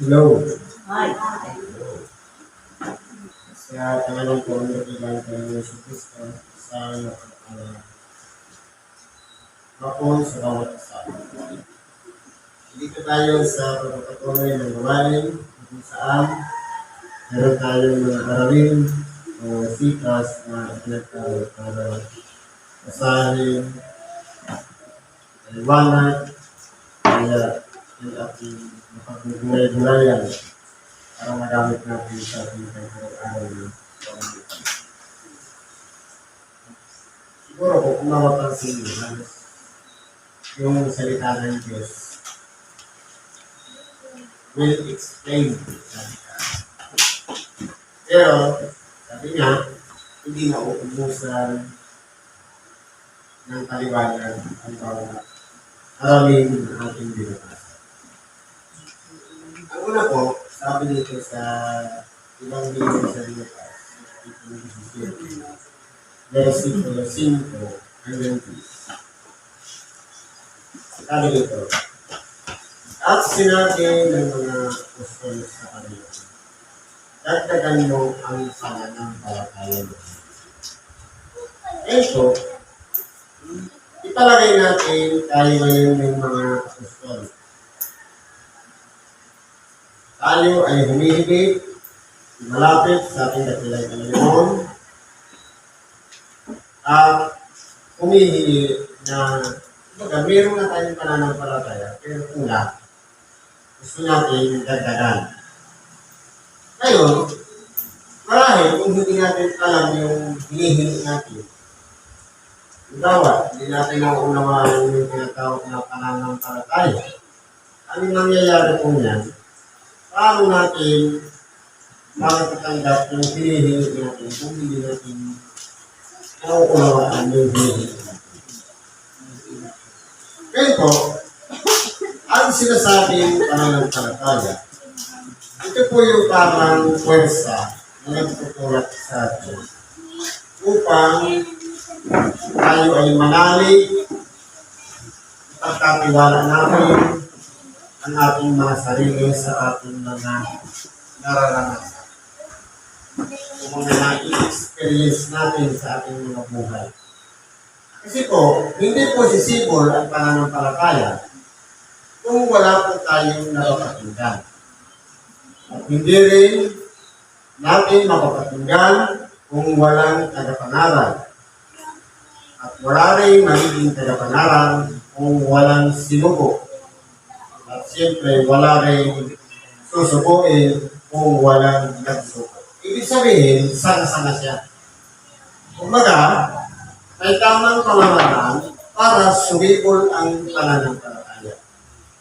Hello. Hi. Sa tanong po, ang nakilang ko ng Yesu Cristo sa uh, hapon sa bawat isa. Dito tayo sa pagpapatuloy ng gawain kung saan meron tayong mga aralin o sikas na pinagkaroon para basahin, liwanag, kaya yung ating mapagbulay-bulayan para magamit natin sa ating pagkakaroon ng pamumuhay. Siguro kung mapapansin nyo, halos yung salita ng Diyos will explain sabi ka. Pero, sabi nga, hindi na uubusan ng paliwanag ang bawat aralin ng ating binabasa. Una po, sabi dito sa ibang video sa Lucas, versikulo 5 hanggang 10. Sabi dito, at sinabi ng mga apostol sa kanila, dagdagan mo ang pananampalataya mo. Ito, ipalagay natin tayo ngayon ng mga apostol. Tayo ay humihigit, malapit sa ating dakilang Panginoon, at humihingi na, kumbaga, meron na tayong pananampalataya, pero kulang. Gusto natin dagdagan. Ngayon, marahil kung hindi natin alam yung hinihingi natin, Halimbawa, hindi natin nauunawaan yung tinatawag na pananampalataya. Ano nangyayari po yan? Paano natin makatanggap yung hinihingi natin kung hindi natin nauunawaan yung hinihingi natin? Ngayon po, ang sinasabing pananampalataya, ito po yung parang pwersa na nagtutulak sa atin upang tayo ay manalig, pagkatiwala natin ang ating mga sarili sa ating mga nararanasan. Kung mga na-experience natin sa ating mga buhay. Kasi po, hindi po sisibol ang pananampalataya kung wala po tayong napapakinggan. At hindi rin natin mapapakinggan kung walang tagapangaral. At wala rin magiging tagapanaran kung walang sinubo. Siyempre, wala rin susubuin kung walang nagsuko. Ibig sabihin, sana-sana siya. Kumbaga, may tamang pamamaraan para sumibol ang pananampalataya.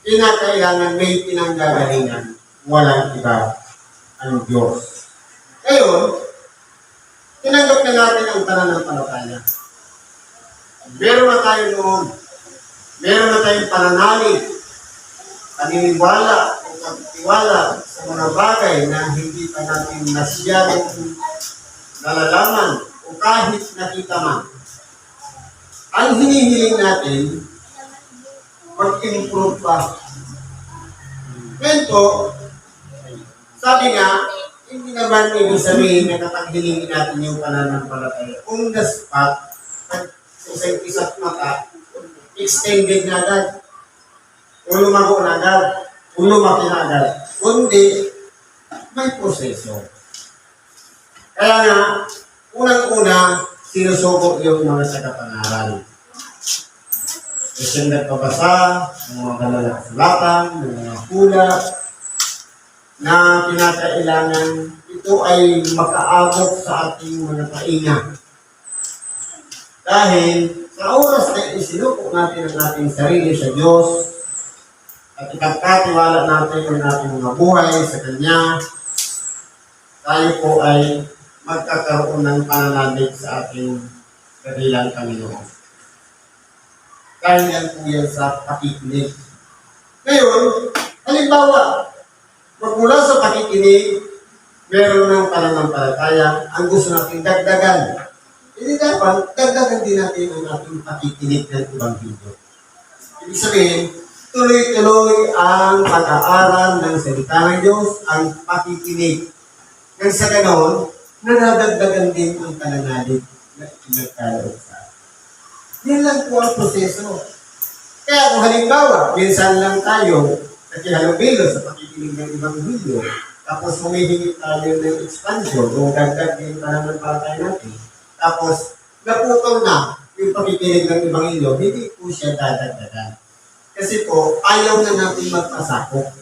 Kinakailangan may pinanggagalingan, walang iba ang Diyos. Ngayon, tinanggap na natin ang pananampalataya. Meron na tayo noon. Meron na tayong pananalig, paniniwala o pagtiwala sa mga bagay na hindi pa natin masyadong nalalaman o kahit nakita man. Ang hinihiling natin, mag-improve pa. Po, sabi nga, hindi naman ibig sabihin na kapag hilingin natin yung pananampalataya, kung the spot, kung sa isa't mata, extended na agad. O lumago na agad. O lumaki. Kundi, may proseso. Kaya nga, unang-una, sinusuko yung mga tagapangaral. Kasi nagpabasa, ng mga banal na kasulatan, ng mga hula, na pinakailangan ito ay makaabot sa ating mga tainga. Dahil sa oras na isinuko natin ang ating sarili sa Diyos at ipagkatiwala natin ang ating mga buhay sa Kanya, tayo po ay magkakaroon ng pananabig sa ating kabilang Panginoon. Dahil yan po yan sa pakikinig. Ngayon, halimbawa, magmula sa pakikinig, meron ng pananampalataya, ang gusto natin dagdagan. Hindi dapat, dagdagan din natin ang ating pakikinig ng Ebanghelyo. Ibig sabihin, tuloy-tuloy ang pag-aaral ng salita ng Diyos, ang pakikinig. Nang sa ganon, nadadagdagan din ang pananalig na pinagkaloob sa. Yun lang po ang proseso. Kaya kung halimbawa, minsan lang tayo nakihalubilo sa pakikinig ng ibang video, tapos humihingi tayo ng expansion o dagdag yung pananampalataya natin, tapos naputol na yung pakikinig ng ibang ilo, hindi po siya dadagdagan. Kasi po, ayaw na natin magpasakop.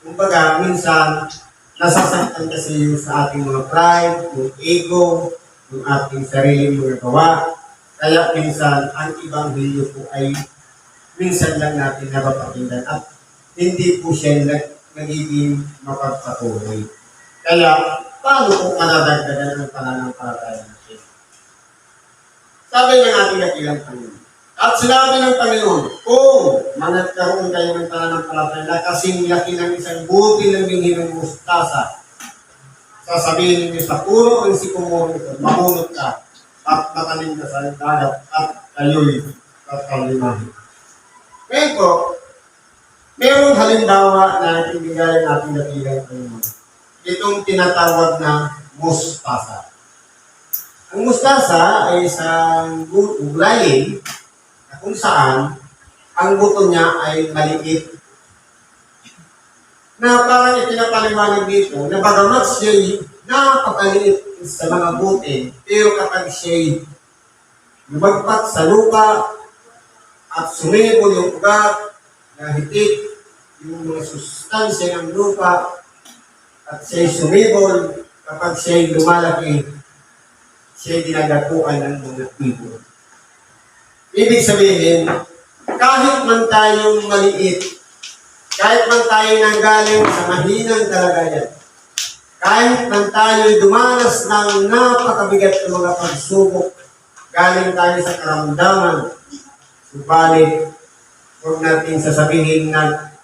Kumbaga, minsan, nasasaktan kasi yung sa ating mga pride, yung ego, yung ating sariling mga gawa. Kaya minsan, ang ibang video po ay minsan lang natin napapakinggan at hindi po siya nag, nagiging mapagpatuloy. Kaya, paano po manadagdagan ang pananampalataya natin? Sabi ng ating dakilang Panginoon. At sinabi ng Panginoon, kung managkaroon kayo ng pananampalataya na kasing laki ng isang buti ng binhi mustasa, sasabihin niyo sa puro ang sikumoro ito, mahunot ka at matanim ka sa dagat at kayo'y kakalimahin. Ngayon po, mayroong halimbawa na ibigay natin dakilang Panginoon. Itong tinatawag na mustasa. Ang mustasa ay isang gu- uglayin na kung saan ang buto niya ay maliit. Na parang ipinapaliwanag dito na bagamat siya'y napakaliit sa mga buti, pero kapag siya'y lumagpat sa lupa at sumibol yung ugat na hitik, yung mga sustansya ng lupa at siya'y sumibol, kapag siya'y lumalaki, siya'y dinagapuan ng mga ibon. Ibig sabihin, kahit man tayong maliit, kahit man tayo nanggaling sa mahinang kalagayan, kahit man tayo dumanas ng napakabigat ng mga pagsubok, galing tayo sa karamdaman, subalit, huwag natin sasabihin na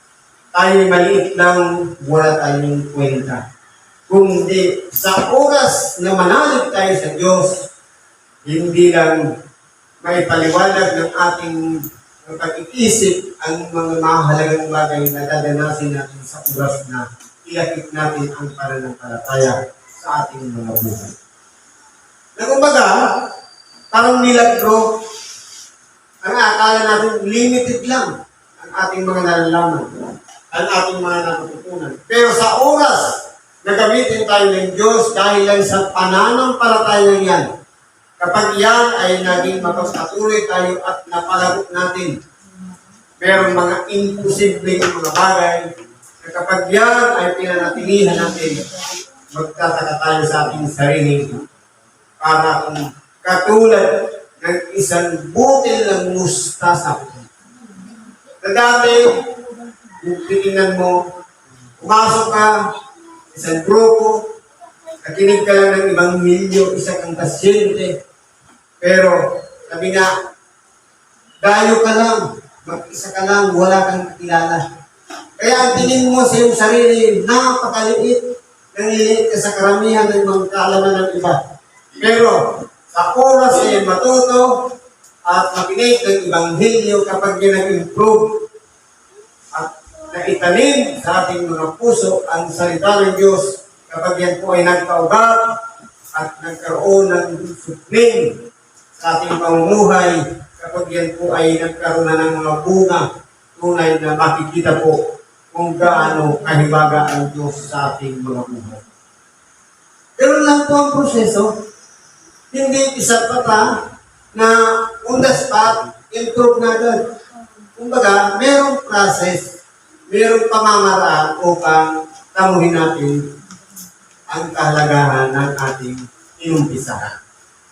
tayo maliit lang, wala tayong kwenta. Kundi sa oras na manalig tayo sa Diyos, hindi lang may paliwanag ng ating pag-iisip ang mga mahalagang bagay na dadanasin natin sa oras na iakit natin ang pananampalataya sa ating mga buhay. Na kumbaga, parang nilagro, ang akala natin limited lang ang ating mga nalalaman, ang ating mga natututunan. Pero sa oras na gamitin tayo ng Diyos dahil lang sa pananampalataya yan. Kapag yan ay naging mapagpatuloy tayo at napalagot natin, merong mga imposibleng mga bagay na kapag yan ay pinanatilihan natin, magtataka tayo sa ating sarili para kung katulad ng isang butil ng mustasa. Na dati, yung titingnan mo, pumasok ka, isang grupo, nakinig ka lang ng ibang milyo, isa kang pasyente. Pero, sabi nga, dayo ka lang, mag-isa ka lang, wala kang kakilala. Kaya ang tingin mo sa iyong sarili, napakaliit, nangliit ka sa karamihan ng mga kaalaman ng iba. Pero, sa oras ay matuto at makinig ng ibang kapag yan nag-improve at naitanim sa ating mga puso ang salita ng Diyos kapag yan po ay nagpaugat at nagkaroon ng supling sa ating pamumuhay kapag yan po ay nagkaroon na ng mga bunga tunay na makikita po kung gaano kahibaga ang Diyos sa ating mga buhay. Ganun lang po ang proseso. Hindi isa pa pa na on the spot, improve na agad. Kumbaga, merong process mayroong pamamaraan upang tamuhin natin ang kahalagahan ng ating inumpisahan.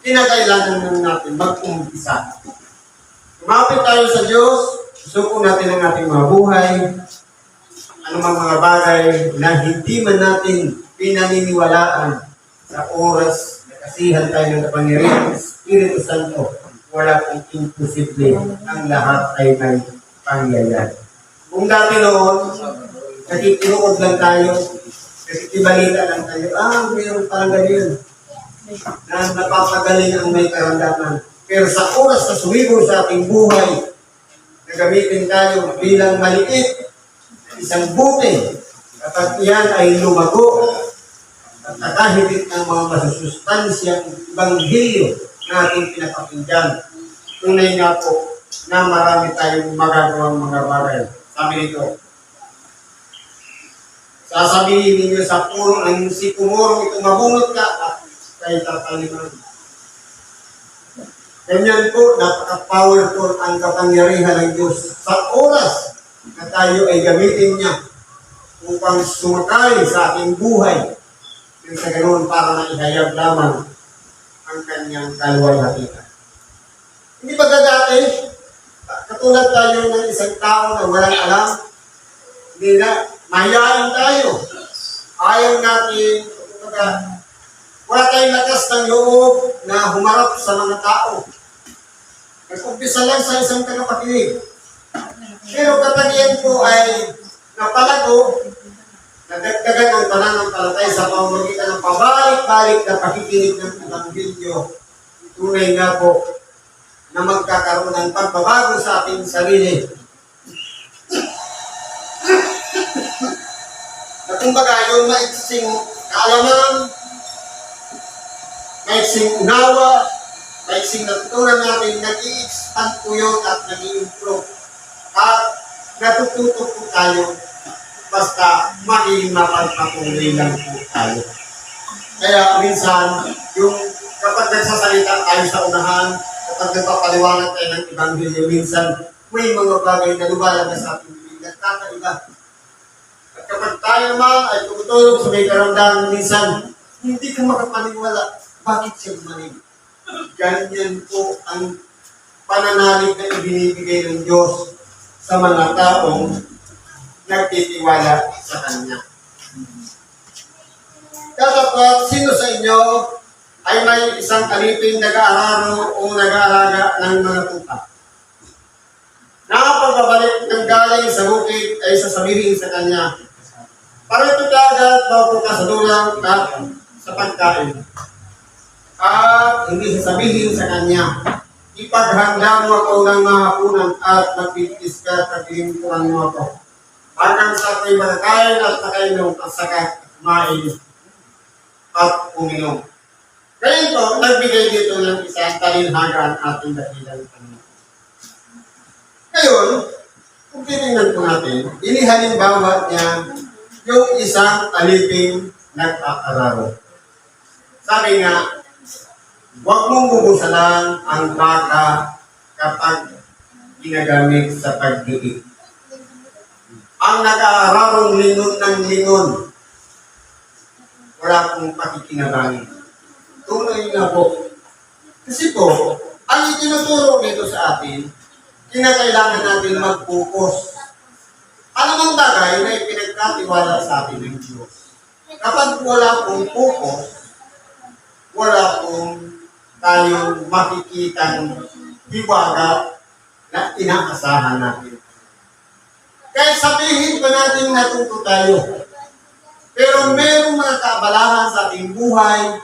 Kinakailangan lang natin mag-umpisa. Kumapit tayo sa Diyos, suko natin ang ating mga buhay, anumang mga bagay na hindi man natin pinaniniwalaan sa oras na kasihan tayo ng kapangyarihan ng Espiritu Santo, wala pong imposible. Ang lahat ay may pangyayari. Kung dati noon, nakikinood lang tayo, nakikibalita lang tayo, ah, mayroon parang ganyan. Na napapagaling ang may karamdaman. Pero sa oras na sumibol sa ating buhay, gagamitin tayo bilang maliit, isang buke. Kapag iyan ay lumago, at nakahigit ng mga masusustansyang ibanghilyo na ating pinapakinggan. Tunay nga po na marami tayong magagawang mga bagay. Sabi nito, sasabihin ninyo sa puro ang si kumurong ito ka kay tataliman. Ganyan po, napaka-powerful ang kapangyarihan ng Diyos sa oras na tayo ay gamitin niya upang sumakay sa ating buhay. Nang sa ganoon para na ihayag lamang ang kanyang kaluwalhatian. Hindi ba dati, katulad tayo ng isang tao na walang alam, hindi na, mahihain tayo. Ayaw natin, kumbaga, wala tayong lakas ng loob na humarap sa mga tao. Nag-umpisa lang sa isang tagapakinig. Pero kapag yan po ay napalago, nadagdagan ang pananampalatay sa pamamagitan ng pabalik-balik na pakikinig ng Ebanghelyo, tunay nga po na magkakaroon ng pagbabago sa ating sarili. na kumbaga yung maiksing kaalaman, maiksing unawa, maiksing natutunan natin, nag-i-expand po yun at nag-i-improve. At natututo po tayo basta maging mapagpatuloy lang po tayo. Kaya minsan, yung kapag nagsasalita tayo sa unahan, kapag nagpapaliwanag tayo ng Ebanghelyo, minsan may mga bagay na lumalabas sa ating bibig, nagkakaiba. At kapag tayo naman ay tumutulog sa may karamdaman, minsan, hindi ka makapaniwala. Bakit siya gumaling? Ganyan po ang pananalig na ibinibigay ng Diyos sa mga taong nagtitiwala sa Kanya. Katapat, sino sa inyo ay may isang aliping nag-aararo o nag-aalaga ng mga tupa? Nakapagpabalik ng galing sa bukid ay sasabihin sa kanya, Parito ka agad, bago ka sa dulang at sa pagkain. At hindi sasabihin sa kanya, ipaghanda mo ako ng mga hapunan at magpitis ka at paglingkuran mo ako. Hanggang sa ako'y makakain at nakainom at saka kumain at uminom. Kaya ito, nagbigay dito ng isang talinhaga ang ating dahilan kanina. Ngayon, kung titingnan po natin, inihalimbawa niya yung isang aliping nag-aaral. Sabi nga, huwag mong bubusalan ang baka kapag ginagamit sa pagdiig. Ang nag-aararong lingon ng lingon, wala pong pakikinabangin. Tunay na po. Kasi po, ang itinuturo nito sa atin, kinakailangan natin mag-focus. Ano mang bagay na ipinagkatiwala sa atin ng Diyos. Kapag wala pong focus, wala pong tayong makikitang hiwaga na inaasahan natin. Kahit sabihin pa natin natuto tayo, pero merong mga kaabalahan sa ating buhay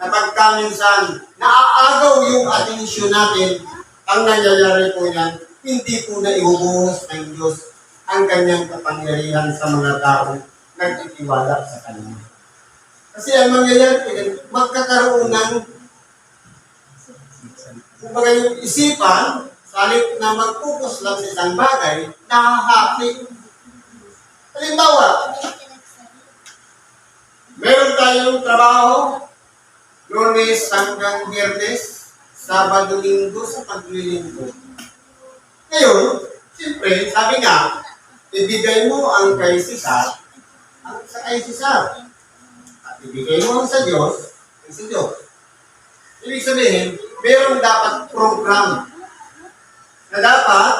na pagkaminsan naaagaw yung atensyon natin, ang nangyayari po yan, hindi po na ibubuhos ng Diyos ang kanyang kapangyarihan sa mga tao nagtitiwala sa Kanya. Kasi ang mangyayari, magkakaroon ng kumbaga yung isipan, salit na mag-focus lang sa isang bagay, nahahati. Halimbawa, meron tayong trabaho, lunes hanggang biyernes, sabado, linggo sa paglilinggo. Ngayon, siyempre, sabi nga, ibigay mo ang kay Cesar, ang sa kay Cesar. At ibigay mo ang sa Diyos, ang sa Diyos. Ibig sabihin, meron dapat program na dapat,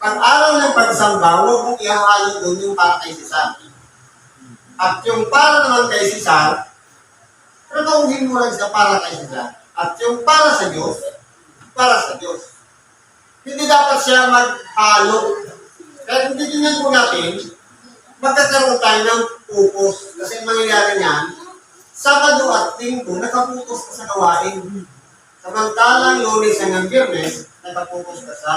pag araw ng pagsamba, huwag mong ihahalo doon yung para kay Cesar. At yung para naman kay Cesar, trabahuhin mo lang siya para kay Cesar. At yung para sa Diyos, para sa Diyos. Hindi dapat siya maghalo. Kaya kung titignan po natin, magkakaroon tayo ng focus. Kasi ang mangyayari niyan, Sabado at Linggo, nakaputos ka sa gawain. Samantalang lunes hanggang biyernes, nakaputos ka sa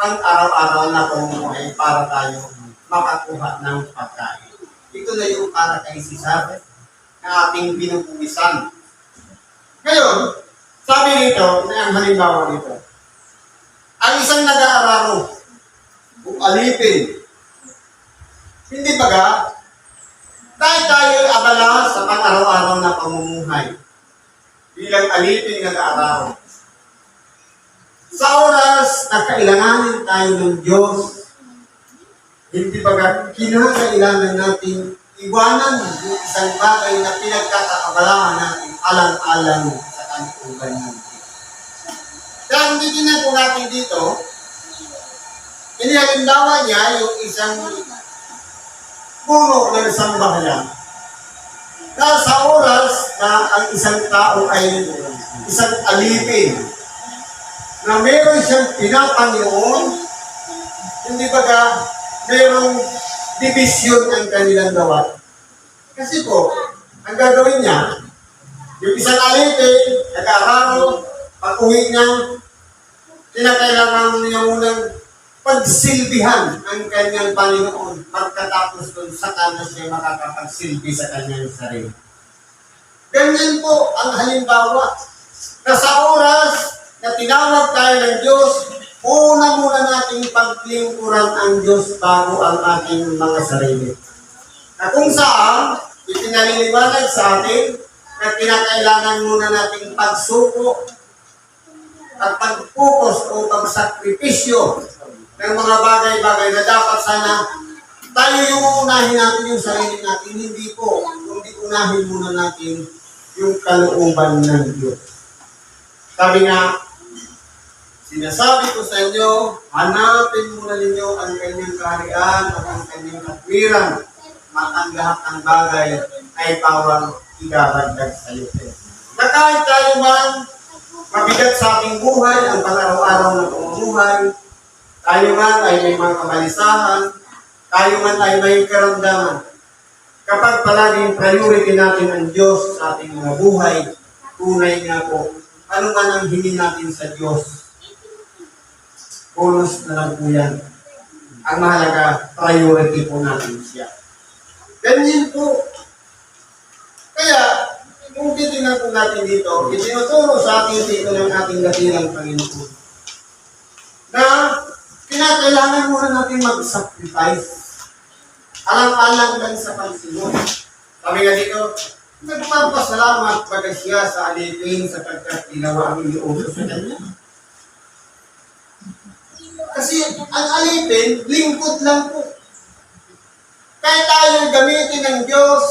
pang-araw-araw na pamumuhay para tayo makakuha ng pagkain. Ito na yung para kay si Sabet na ating binubuwisan. Ngayon, sabi nito, na ang halimbawa nito, ang isang nag-aararo, kung alipin, hindi baga, kahit tayo abala sa pang-araw-araw na pamumuhay, bilang alipin nag-aararo, sa oras na kailanganin tayo ng Diyos, hindi baga kinakailangan natin iwanan yung isang bagay na pinagkakaabalahan natin alang-alang sa ng Diyos. Kaya ang titignan po natin dito, inihalimbawa niya yung isang puno ng sambahayan. Na sa oras na ang isang tao ay isang alipin, na meron siyang pinapanginoon, hindi ba ka merong division ang kanilang gawa. Kasi po, ang gagawin niya, yung isang alipin, nag-aararo, pag uwi niya, kinakailangan niya munang pagsilbihan ang kanyang Panginoon pagkatapos doon sa kanya siya makakapagsilbi sa kanyang sarili. Ganyan po ang halimbawa na sa oras na tinawag tayo ng Diyos, una muna nating paglingkuran ang Diyos bago ang ating mga sarili. Na kung saan, ipinaliliwanag sa atin na kinakailangan muna nating pagsuko at pagpupos o pagsakripisyo ng mga bagay-bagay na dapat sana tayo yung unahin natin yung sarili natin, hindi po, kundi unahin muna natin yung kalooban ng Diyos. Sabi nga, sinasabi ko sa inyo, hanapin muna ninyo ang kanyang kaharian at ang kanyang katwiran at lahat ng bagay ay pawang idaragdag sa iyo. Na kahit tayo man mabigat sa ating buhay, ang pang-araw-araw na pamumuhay, tayo man ay may mga kabalisahan, tayo man ay may karamdaman. Kapag palaging priority natin ang Diyos sa ating mga buhay, tunay nga po, ano man ang hingin natin sa Diyos, bonus na lang po yan. Ang mahalaga, priority po natin siya. Ganyan po. Kaya, kung titingnan po natin dito, itinuturo sa atin dito ng ating dakilang Panginoon na kinakailangan muna natin mag-sacrifice. Alang-alang lang sa pagsunod. Sabi nga dito, nagpapasalamat baga sa alipin sapagkat ginawa ang iniuso sa kanya. Kasi ang alipin, lingkod lang po. Kaya tayo gamitin ng Diyos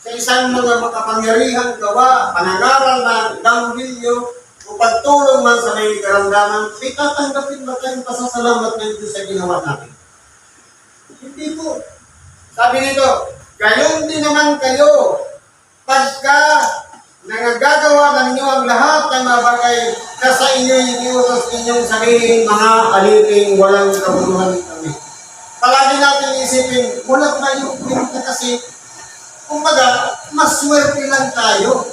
sa isang mga makapangyarihang gawa, panangaral na evangelyo, o pagtulong man sa may karamdaman, may tatanggapin ba tayong pasasalamat ng sa ginawa natin? Hindi po. Sabi nito, gayon din naman kayo, pagka nagagagawa ng inyo ang lahat ng mga bagay na sa inyo iniutos inyong sabihin, mga aliping walang kabuluhan kami. Palagi natin isipin, wala tayo pinta kasi, kumbaga, maswerte lang tayo.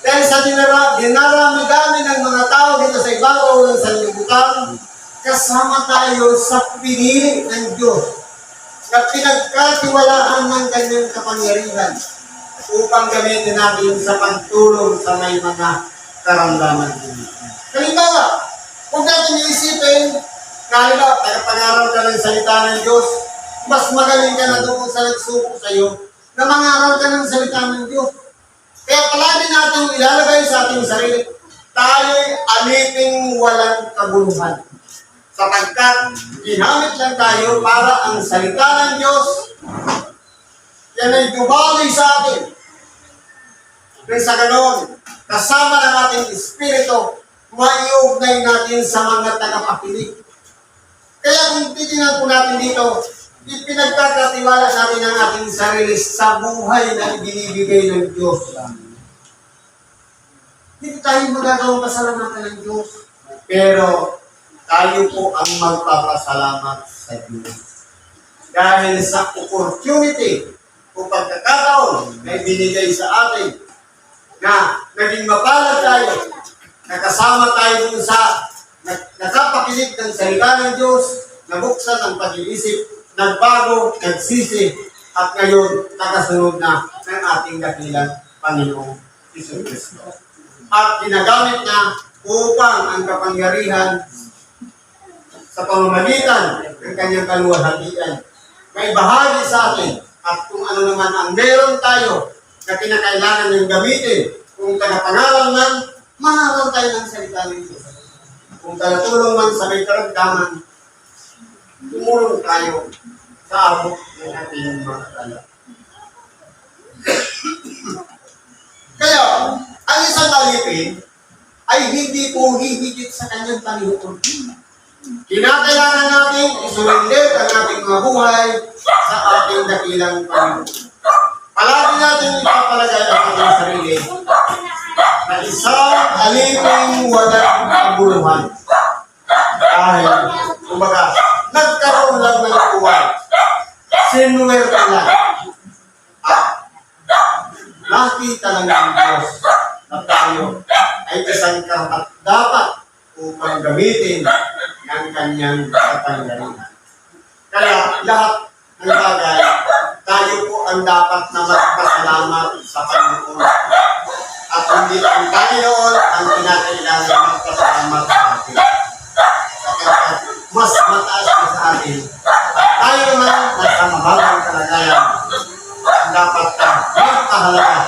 Dahil sa dinara, dinaramidami ng mga tao dito sa ibabaw ng sanlibutan, kasama tayo sa pinili ng Diyos na pinagkatiwalaan ng kanyang kapangyarihan upang gamitin natin sa pagtulong sa may mga karamdaman. Halimbawa, kung natin iisipin, kahit ba, pangaral ka ng salita ng Diyos, mas magaling ka na doon sa nagsuko sa iyo na mangaral ka ng salita ng Diyos. Kaya palagi natin ilalagay sa ating sarili, tayo'y aliping walang kabuluhan. Sapagkat ginamit lang tayo para ang salita ng Diyos yan ay dumaloy sa atin. Kaya sa ganon, kasama ng ating Espiritu, maiugnay natin sa mga tagapakinig. Kaya kung titingnan po natin dito, ipinagkakatiwala natin ang ating sarili sa buhay na ibinibigay ng Diyos. Hindi tayo magagawang pasalamatan ng Diyos. Pero tayo po ang magpapasalamat sa Diyos. Dahil sa opportunity o pagkakataon na ibinigay sa atin na naging mapalad tayo, nakasama tayo dun sa nakapakinig ng salita ng Diyos, nabuksan ang pag-iisip, nagbago, nagsisi, at ngayon nakasunod na ng ating dakilang Panginoong Iso Kristo. At ginagamit na upang ang kapangyarihan sa pamamagitan ng kanyang kaluwalhatian may bahagi sa atin at kung ano naman ang meron tayo na kinakailangan niyong gamitin kung tagapangaral man, mangaral tayo ng salita ng Diyos. Kung tagatulong man sa may karamdaman, tumulong tayo sa abot ng ating mga kala. Kaya, ang isang alipin ay hindi po hihigit sa kanyang Panginoon. Kinakailangan natin isulilit ang ating mga buhay sa ating dakilang Panginoon. Palagi natin ipapalagay ang ating sarili na isang aliping walang kabuluhan. Dahil, kumbaga, nagkaroon lang ng uwan. Sinuwerte lang. At nakita lang ng Diyos na tayo ay isang karapat dapat upang gamitin ng kanyang kapangyarihan. Kaya lahat ng bagay, tayo po ang dapat na magpasalamat sa Panginoon. At hindi ang Panginoon ang kinakailangan magpasalamat sa atin. Sapagkat mas mataas pa sa atin. Tayo naman nasa mahabang kalagayan ang dapat magpahalaga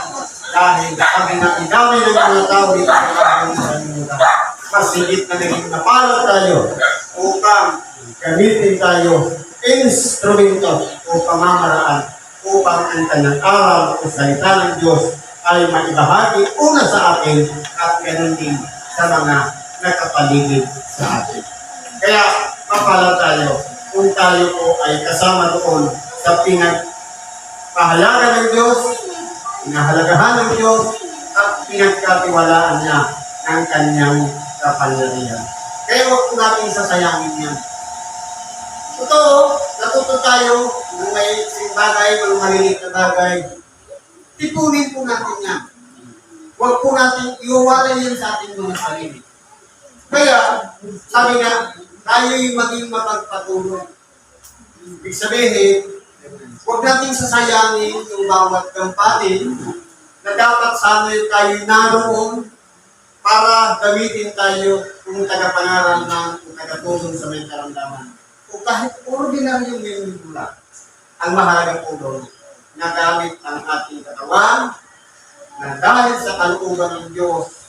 dahil sabi na idami ng mga tao dito sa naging napalad tayo upang gamitin tayo instrumento o pamamaraan upang ang kanyang aral o salita ng Diyos ay maibahagi una sa atin at ganun din sa mga nakapaligid sa atin. Kaya mapala tayo kung tayo po ay kasama doon sa pinagpahalaga ng Diyos, pinahalagahan ng Diyos, at pinagkatiwalaan niya ng kanyang kapangyarihan. Kaya huwag po natin sasayangin yan. Totoo, natuto tayo ng may bagay, ng maliliit na bagay. Tipunin po natin yan. Huwag po natin iuwalay yan sa ating mga sarili. Kaya, sabi nga, tayo'y maging mapagpatuloy. Ibig sabihin, huwag nating sasayangin yung bawat kampanin na dapat sana tayo naroon para gamitin tayo kung tagapangaral ng kung tagatulong sa may karamdaman. O kahit ordinaryong membro lang, ang mahalaga po doon, na gamit ang ating katawan, na dahil sa kalooban ng Diyos,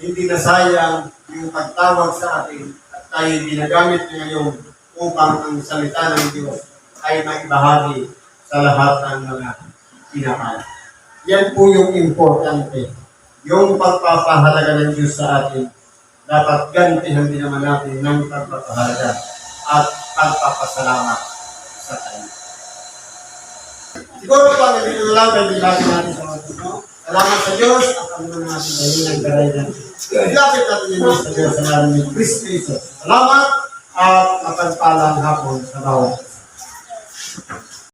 hindi na sayang yung pagtawag sa atin at tayo ginagamit ngayon upang ang salita ng Diyos ay maibahagi sa lahat ng mga pinakala. Yan po yung importante. Yung pagpapahalaga ng Diyos sa atin, dapat gantihan din naman natin ng pagpapahalaga at pagpapasalamat sa Kanya. Siguro po ang dito na lang dahil bilagin natin sa mga puso. Salamat sa Diyos at ang mga natin dahil nagkaray Ilapit natin yung Diyos sa Diyos sa ngalan ni Kristo Jesus. Salamat at mapagpalang hapon sa bawat.